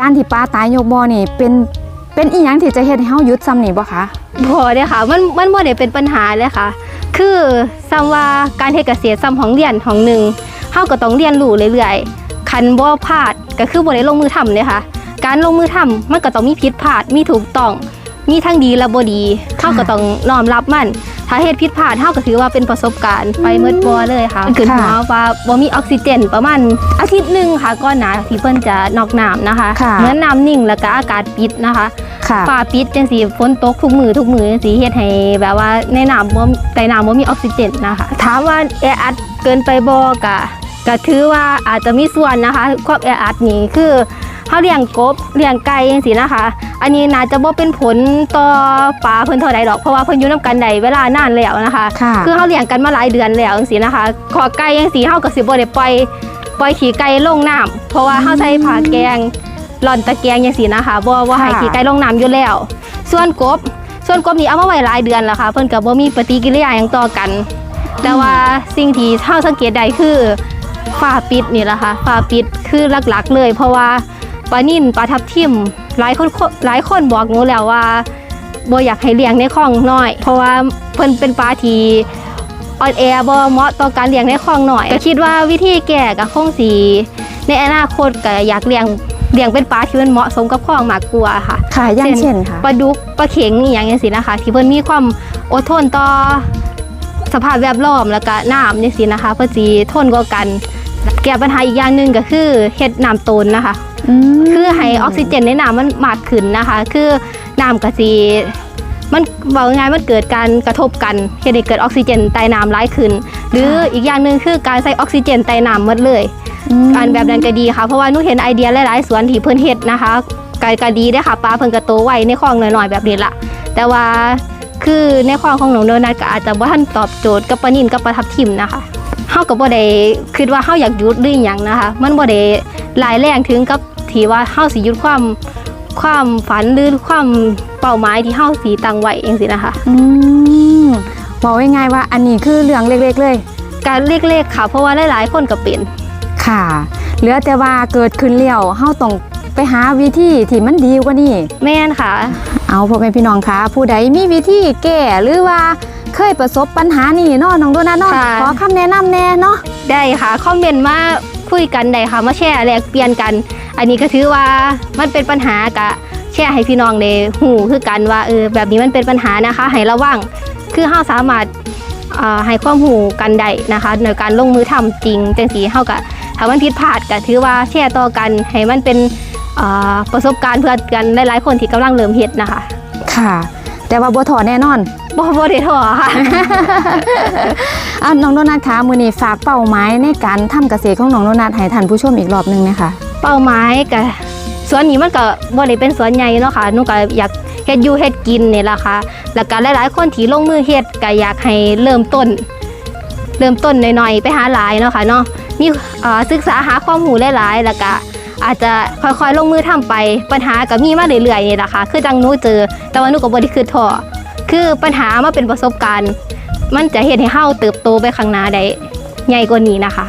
การที่ปลาตายยกบ่อนี่เป็นเป็นอีหยังที่จะเฮ็ดให้เฮาหยุดซ้ำนี่บ่คะบ่เลยค่ะ มันมันบ่ได้เป็นปัญหาเลยค่ะ คือซ้ำว่าการเฮ็ดเกษตรซ้ำของเรียนของหนึ่งเฮาก็ต้องเรียนรู้เรื่อยๆคันบ่พลาดก็คือบ่ได้ลงมือทำเลยค่ะ การลงมือทำมันก็ต้องมีผิดพลาดมีถูกต้อง มีทั้งดีและบ่ดีเฮาก็ต้องน้อมรับมัน ถ้าเฮ็ดผิดพลาดเฮาก็ถือว่าเป็นประสบการณ์ไปเมื่อบ่เลยค่ะขึ้นหัวว่าบ่มีออกซิเจนประมาณอาทิตย์หนึงค่ะก่อนหน้าที่เพิ่นจะนอกน้ำนะคะค่ะเหมือนน้ำนิ่งแล้วก็อากาศปิดนะคะค่ะ ฟ้าปิดจังสีฝนตกทุกมือทุกมือจังสีเฮ็ดให้แบบว่าในน้ำบ่ใต้น้ำบ่มีออกซิเจนนะคะถามว่าแออัดเกินไปบ่กะก็ถือว่าอาจจะมีส่วนนะคะความแออัดนี่คือ เฮาเลี้ยงกบเลี้ยงไก่จังซี่นะคะ อันนี้น่าจะบ่เป็นผลต่อปลาเพิ่นเท่าใดดอกเพราะว่าเพิ่นอยู่นํกันได้เวลานานแล้วนะคะ ค่ะ คือเฮาเลี้ยงกันมาหลายเดือนแล้วจังซี่นะคะขอไก่จังซี่เฮาก็สิบ่ได้ปล่อยปล่อยขี้ไก่ลงน้ำเพราะว่าเฮาใช้ผ้าแกงหล่อนตะแกรงจังซี่นะคะบ่บ่ให้ค่ะ ขี้ไก่ลงน้ำอยู่แล้ว ส่วนกบ ส่วนกบนี่เอามาไว้หลายเดือนแล้วค่ะ เพิ่นก็บ่มีปฏิกิริยาหยังต่อกัน แต่ว่าสิ่งที่เฮาสังเกตได้คือฝ้าปิดนี่แหละค่ะฝ้าปิดคือหลักๆเลย เพราะว่า ปลานิ่นปลาทับทิมหลายคนหลายคนบอกหนูแล้วว่าบ่อยากให้เลี้ยงในคลองน้อย เพราะว่าเพิ่นเป็นปลาที่ออนแอร์บ่เหมาะต่อการเลี้ยงในคลองน้อยก็คิดว่าวิธีแก้ก็คงสิในอนาคตก็อยากเลี้ยงเลี้ยงเป็นปลาที่มันเหมาะสมกับคลองมากกว่าค่ะค่ะอย่างเช่นค่ะปลาดุกปลาเข็งอหย่างเงี้ยสินะคะ ที่เพิ่นมีความอดทนต่อสภาพแวดล้อมแล้วก็น้ำเนี่ยสินะคะเพื่อจีทนกว่ากัน แก้ปัญหาอีกอย่างหนึ่งก็คือเฮ็ดน้ำตนนะคะม คือให้ออกซิเจนในน้ำมันมากขึ้นนะคะ คือน้ำกะสีมันบอกง่ายๆมันเกิดการกระทบกันเฮ็ดให้เกิดออกซิเจนใต้น้ำร้ายขึ้น หรืออีกอย่างหนึ่งคือการใส่ออกซิเจนใต้น้ำหมดเลยมอันแบบนั้นก็ดีค่ะ เพราะว่าหนูเห็นไอเดียหลายๆสวนที่เพิ่นเฮ็ดนะคะก็ก็ดีได้อค่ะปลาเพิ่นก็โตไวในคลองหน่อยๆแบบนี้ละแต่ว่าคือในคลองของหนองโดนัทก็อาจจะบ่ทันตอบโจทย์กับปลานินกับปลาทับทิมนะคะเฮาก็บ่ได้คิดว่าเฮาอยากหยุดหรือหยังนะคะ มันบ่ได้หลายแรงถึงกับ ที่ว่าเฮาสิหยุดความความฝันหรือความเป้าหมายที่เฮาสิตั้งไว้จังซี่นะคะอืมบอกง่ายๆว่าอันนี้คือเรื่องเล็กๆเลย การเล็กๆค่ะ เพราะว่าหลายๆคนก็เป็นค่ะ เหลือแต่ว่าเกิดขึ้นแล้วเฮาต้องไปหาวิธีที่มันดีกว่านี้แม่นค่ะ เอาพ่อแม่พี่น้องคะผู้ใดมีวิธีแก้หรือว่าเคยประสบปัญหานี่เนาะน้องโดนัทเนาะค่ะ ขอคำแนะนำแน่เนาะได้ค่ะคอมเมนต์มาคุยกันได้ค่ะมาแชร์แลกเปลี่ยนกัน อันนี้ก็ถือว่ามันเป็นปัญหากะแชร์ให้พี่น้องได้หูคือกันว่าเออแบบนี้มันเป็นปัญหานะคะ ให้ระวังคือเฮาสามารถเอ่อให้ความหูกันได้นะคะในการลงมือทำจริงจังสีเฮาก็ถ้ามันผิดพลาดก็ถือว่าแชร์ต่อกันให้มันเป็นเอ่อประสบการณ์เพื่อกันหลายๆคนที่กำลังเริ่มเฮ็ดนะคะ ค่ะ แต่ว่าบ่ถอแน่นอนบ่บ่ได้ท้อค่ะอะน้องโดนัทคะมื้อนี้ฝากเป้าหมายในการทำเกษตรของน้องโดนัทให้ท่านผู้ชมอีกรอบหนึงนะคะ เป้าหมายก็สวนนี้มันก็บ่ได้เป็นสวนใหญ่เนาะค่ะหนูก็อยากเฮ็ดอยู่เฮ็ดกินนี่ล่ะค่ะแล้วก็หลายๆคนที่ลงมือเฮ็ดก็อยากให้เริ่มต้น เริ่มต้นหน่อยๆไปหาหลายเนาะค่ะเนาะมีเอ่อศึกษาหาความรู้หลายๆแล้วก็อาจจะค่อยๆลงมือทำไปปัญหาก็มีมาเรื่อยๆนี่ล่ะค่ะคือจังนูเจอ แต่ว่านูก็บ่ได้คือท้อคือปัญหามาเป็นประสบการณ์ มันจะเฮ็ดให้เฮาเติบโตไปข้างหน้าได้ใหญ่กว่านี้นะคะ